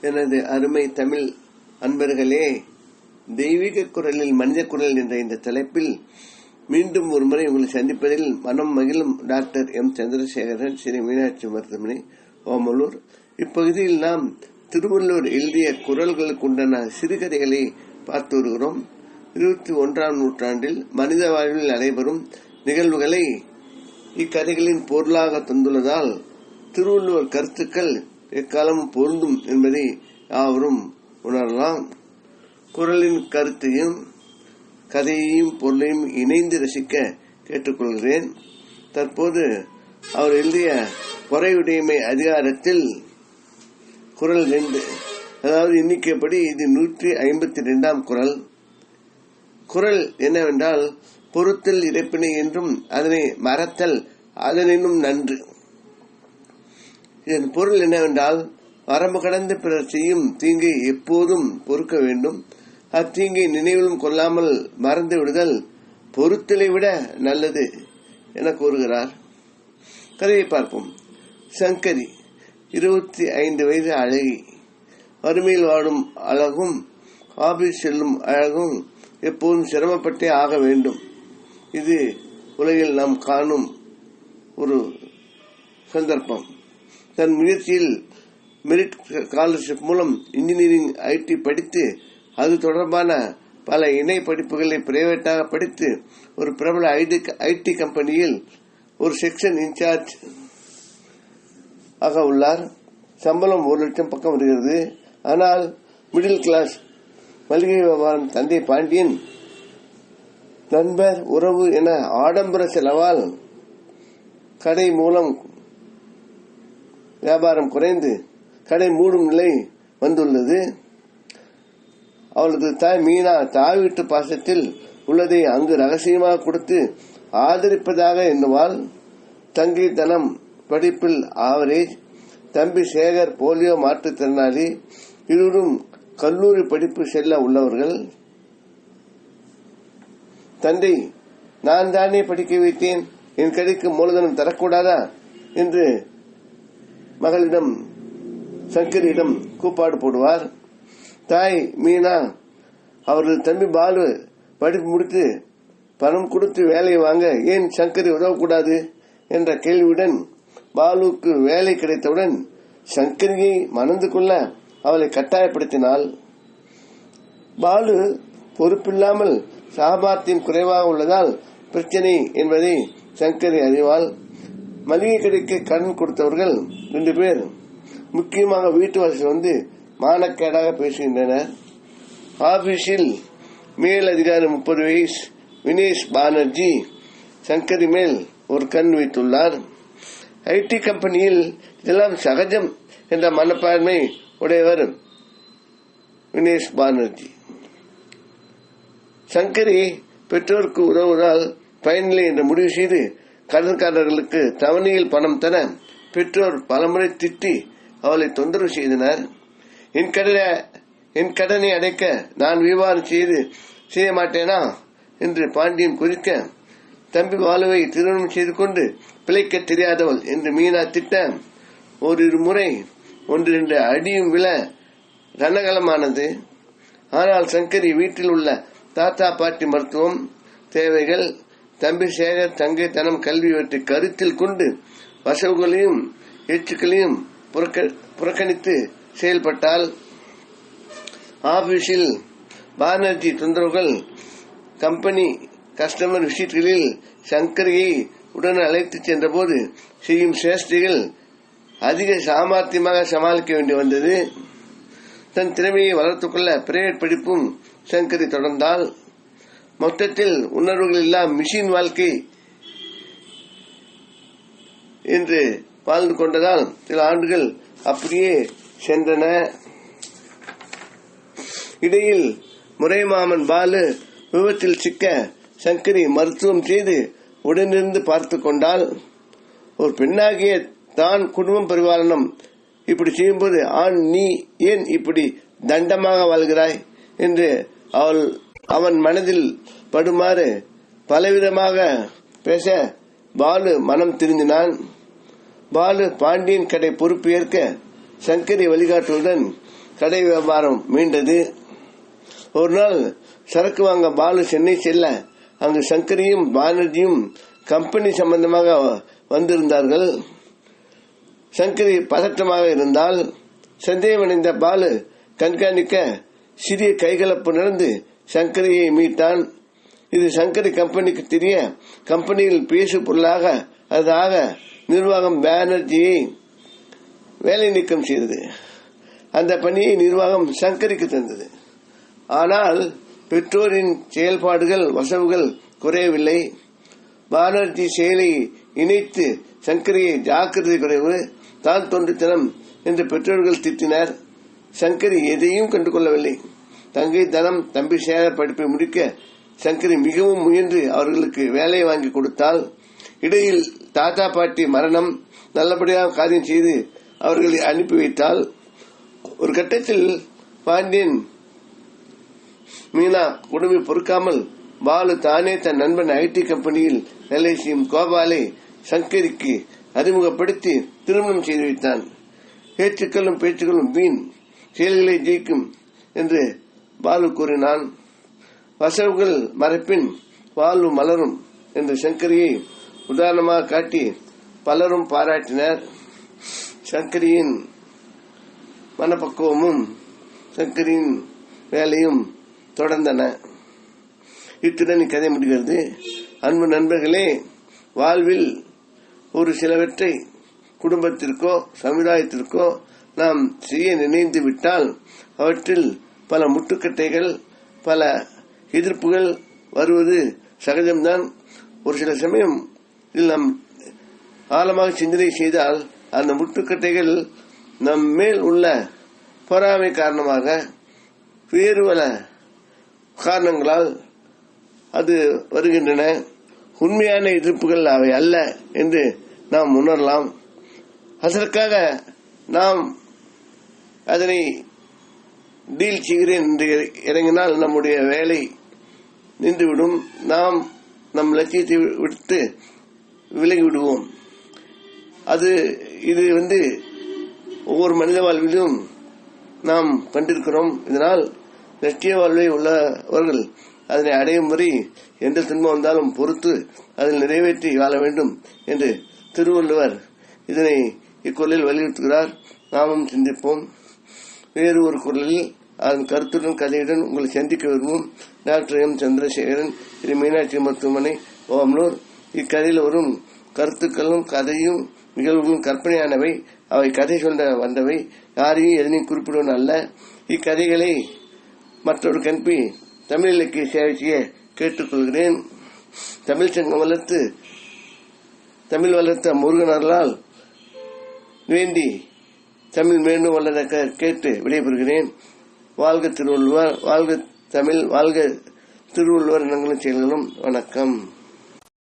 எனது அருமை தமிழ் அன்பர்களே தெய்வீக குரலில் மனித குரல் என்ற இந்த தலைப்பில் மீண்டும் ஒருமுறை உங்களை சந்திப்பதில் மனம் மகிழும் டாக்டர் எம். சந்திரசேகரன் ஸ்ரீ மீனாட்சி மருத்துவமனை ஓமலூர். இப்பகுதியில் நாம் திருவள்ளூர் எழுதிய குரல்களுக்கு உண்டான சிறுகதைகளை பார்த்து வருகிறோம். இருபத்தி ஒன்றாம் நூற்றாண்டில் மனித வாழ்வில் நடைபெறும் நிகழ்வுகளை இக்கதைகளின் பொருளாக தந்துள்ளதால் திருவள்ளுவர் கருத்துக்கள் எக்காலம் பொருந்தும் என்பதை யாவரும் உணரலாம். குரலின் கருத்தையும் கதையையும் பொருளையும் இணைந்து ரசிக்க கேட்டுக்கொள்கிறேன். தற்போது அவர் எழுதிய குறையுடைமை அதிகாரத்தில் குரல் ரெண்டு அதாவது எண்ணிக்கைப்படி இது நூற்றி ஐம்பத்தி ரெண்டாம் குரல். குரல் என்னவென்றால் பொறுத்தல் இறப்பினை என்றும் அதனை மறத்தல் அதனினும் நன்று. இதன் பொருள் என்னவென்றால் வரம்பு கடந்து பிறர் செய்யும் தீங்கை எப்போதும் பொறுக்க வேண்டும். அத்தீங்கை நினைவிலும் கொள்ளாமல் மறந்து விடுதல் பொறுத்தலை விட நல்லது என கூறுகிறார். கதையை பார்ப்போம். சங்கரி இருபத்தி ஐந்து வயது அழகி. வறுமையில் வாடும் அழகும் ஆபீஸ் செல்லும் அழகும் எப்போதும் சிரமப்பட்டே ஆக வேண்டும். இது உலகில் நாம் காணும் ஒரு சந்தர்ப்பம். தன் முயற்சியில் மெரிட் ஸ்காலர்ஷிப் மூலம் இன்ஜினியரிங் ஐடி படித்து அது தொடர்பான பல இணை படிப்புகளை பிரைவேட்டாக படித்து ஒரு பிரபல ஐடி கம்பெனியில் ஒரு செக்ஷன் இன்சார்ஜ் ஆக உள்ளார். சம்பளம் ஒரு லட்சம் பக்கம் வருகிறது. ஆனால் மிடில் கிளாஸ் மளிகை வியாபாரம் தந்தை பாண்டியன் நண்பர் உறவு என ஆடம்பர செலவால் கடை மூலம் வியாபாரம் குறைந்து கடை மூடும் நிலை வந்துள்ளது. அவளது தாய் மீனா தாய் வீட்டு பாசத்தில் உள்ளதை அங்கு ரகசியமாக கொடுத்து ஆதரிப்பதாக எண்ணுவாள். தங்கி தனம் படிப்பில் ஆவரேஜ் தம்பி சேகர் போலியோ மாற்றுத்திறனாளி இருவரும் கல்லூரி படிப்பு செல்ல உள்ளவர்கள். தந்தை நான் தானே படிக்க வைத்தேன் என் கடைக்கு மூலதனம் தரக்கூடாதா? என்று மகளிடம் சங்கரியிடம் கூப்பாடு போடுவார். தாய் மீனா அவரது தம்பி பாலு படிப்பு முடித்து பணம் கொடுத்து வேலையை வாங்க ஏன் சங்கரி உதவக்கூடாது என்ற கேள்வியுடன் பாலுவுக்கு வேலை கிடைத்தவுடன் சங்கரியை மணந்து கொள்ள அவளை கட்டாயப்படுத்தினாள். பாலு பொறுப்பில்லாமல் சாபாத்தியம் குறைவாக உள்ளதால் பிரச்சனை என்பதை சங்கரி அறிவாள். மளிகை கடைக்கு கடன் கொடுத்தவர்கள் ரெண்டு பேர். முக்கியமாக வீட்டு வாசல் வந்து மானக்கேடாக பேசுகின்றனர். ஆபீஸில் மேல் அதிகாரி முப்பது வயசு வினேஷ் பானர்ஜி சங்கரி மேல் ஒரு கண் வைத்துள்ளார். ஐடி கம்பெனியில் இதெல்லாம் சகஜம் என்ற மனப்பான்மை உடையவர் வினேஷ் பானர்ஜி. சங்கரி பெற்றோருக்கு உதவுவதால் பயனில்லை என்று முடிவு செய்து கடற்காரர்களுக்கு தவணையில் பணம் தர பெற்றோர் பலமுறை திட்டி அவளை தொந்தரவு செய்தனர். என் கடனை என் கடனை அடைக்க நான் விவாதம் செய்து செய்ய மாட்டேனா? என்று பாண்டியன் குறிக்க தம்பி பாலுவை திருமணம் செய்து கொண்டு பிழைக்க தெரியாதவள் என்று மீனா திட்ட ஓரிரு முறை ஒன்றிரண்டு அடியும் விழ ரணகலமானது. ஆனால் சங்கரி வீட்டில் உள்ள தாத்தா பாட்டி மருத்துவம் தேவைகள் தம்பி சேகர் தங்கை தனம் கல்வியவற்றை கருத்தில் கொண்டு வசவுகளையும் எச்சுக்களையும் புறக்கணித்து செயல்பட்டால் ஆபீஸில் பானர்ஜி தொந்தரவுகள் கம்பெனி கஸ்டமர் விசிட்களில் சங்கரியை உடன் அழைத்து சென்றபோது செய்யும் சேஷ்டிகள் அதிக சாமர்த்தியமாக சமாளிக்க வேண்டி வந்தது. தன் திறமையை வளர்த்துக்கொள்ள பிரைவேட் படிப்பும் சங்கரி தொடர்ந்தால் மொத்தத்தில் உணர்வுகள் எல்லாம் மிஷின் வாழ்க்கை என்று வாழ்ந்து கொண்டதால் சில ஆண்டுகள் அப்படியே சென்றன. இடையில் முறைமாமன் பாலு விபத்தில் சிக்க சங்கரி மருத்துவம் செய்து உடனிருந்து பார்த்து கொண்டால் ஒரு பெண்ணாகிய தான் குடும்பம் பரிபாலனம் இப்படி செய்யும்போது ஆண் நீ ஏன் இப்படி தண்டமாக வாழ்கிறாய்? என்று அவள் அவன் மனதில் படுமாறு பலவிதமாக பேச பாலு மனம் திருந்தினான். பாலு பாண்டியன் கடை பொறுப்பு ஏற்க சங்கரி வழிகாட்டுடன் கடை வியாபாரம் மீண்டது. ஒரு நாள் சரக்கு வாங்க பாலு சென்னை செல்ல அங்கு சங்கரியும் பானர்ஜியும் கம்பெனி சம்பந்தமாக வந்திருந்தார்கள். சங்கரி பதட்டமாக இருந்தால் சந்தேகமடைந்த பாலு கண்காணிக்க சிறிய கைகலப்பு நடந்து சங்கரியை மீட்டான் இது சங்கரி கம்பெனிக்கு தெரிய கம்பெனியில் பேசு பொருளாக அதாக நிர்வாகம் பானர்ஜியை வேலை நீக்கம் செய்தது. அந்த பணியை நிர்வாகம் சங்கரிக்கு தந்தது. ஆனால் பெற்றோரின் செயல்பாடுகள் வசவுகள் குறையவில்லை. பானர்ஜி செயலை இணைத்து சங்கரியை ஜாக்கிரதை குறைவு தான் தோன்றித்தனம் என்று பெற்றோர்கள் திட்டினர். சங்கரி எதையும் கண்டுகொள்ளவில்லை. தங்கை தனம் தம்பி சேர படிப்பை முடிக்க சங்கரி மிகவும் முயன்று அவர்களுக்கு வேலை வாங்கி கொடுத்தால் இடையில் தாத்தா பாட்டி மரணம் நல்லபடியாக காரியம் செய்து அவர்களை அனுப்பி வைத்தால் ஒரு கட்டத்தில் பாண்டியன் மீனா உடம்பை பொறுக்காமல் பாலு தானே தன் நண்பன் ஐடி கம்பெனியில் வேலை செய்யும் கோபாலை சங்கரிக்கு அறிமுகப்படுத்தி திருமணம் செய்து வைத்தான். பேச்சுக்களும் பேச்சுக்களும் வீண். செயல்களை ஜெயிக்கும் என்று பாலு கூறினான் வசவுகள் மறைப்பின் வாழ்வு மலரும் என்று சங்கரியை உதாரணமாக காட்டி பலரும் பாராட்டினர். சங்கரியின் மனப்பக்குவமும் சங்கரியின் வேலையும் தொடர்ந்தன. இத்துடன் கதை முடிகிறது. அன்பு நண்பர்களே வாழ்வில் ஒரு சிலவற்றை குடும்பத்திற்கோ சமுதாயத்திற்கோ நாம் செய்ய நினைந்து விட்டால் அவற்றில் பல முட்டுக்கட்டைகள் பல எதிர்ப்புகள் வருவது சகஜம்தான். ஒரு சில சமயம் இதில் நாம் ஆழமாக சிந்தனை செய்தால் அந்த முட்டுக்கட்டைகள் நம் மேல் உள்ள பொறாமை காரணமாக வேறு பல காரணங்களால் அது வருகின்றன. உண்மையான எதிர்ப்புகள் அவை அல்ல என்று நாம் உணரலாம். அதற்காக நாம் அதனை டீல் செய்கிறேன் என்று இறங்கினால் நம்முடைய வேலை நின்றுவிடும். நாம் நம் லட்சியத்தை விட்டு விலகி விடுவோம் அது இது வந்து ஒவ்வொரு மனித வாழ்விலும் நாம் கண்டிருக்கிறோம். இதனால் லட்சிய வாழ்வை உள்ளவர்கள் அதனை அடையும் வரை எந்த துன்பம் வந்தாலும் பொறுத்து அதில் நிறைவேற்றி வாழ வேண்டும் என்று திருவள்ளுவர் இதனை இக்கொள்ளில் வலியுறுத்துகிறார். நாமும் சிந்திப்போம். வேறு ஒரு குரலில் அதன் கருத்துடன் கதையுடன் உங்களை சந்திக்க விரும்பும் டாக்டர் எம். சந்திரசேகரன் திரு. மீனாட்சி மருத்துவமனை ஓமலூர் இக்கதையில் வரும் கருத்துக்களும் கதையும் நிகழ்வுகளும் கற்பனையானவை. அவை கதை சொல்ல வந்தவை. யாரையும் எதனையும் குறிப்பிடுவன அல்ல. இக்கதைகளை மற்றொரு கண்பி தமிழ் இலக்கிய சேவை செய்ய கேட்டுக்கொள்கிறேன். தமிழ் சங்கம் வளர்த்து தமிழ் வளர்த்த முருகனர்களால் வேண்டி தமிழ் மீண்டும் வளர கேட்டு விடைபெறுகிறேன். வாழ்க திருவள்ளுவர் வாழ்க தமிழ் வாழ்க திருவள்ளுவர் நங்களும் செயல்களும் வணக்கம்.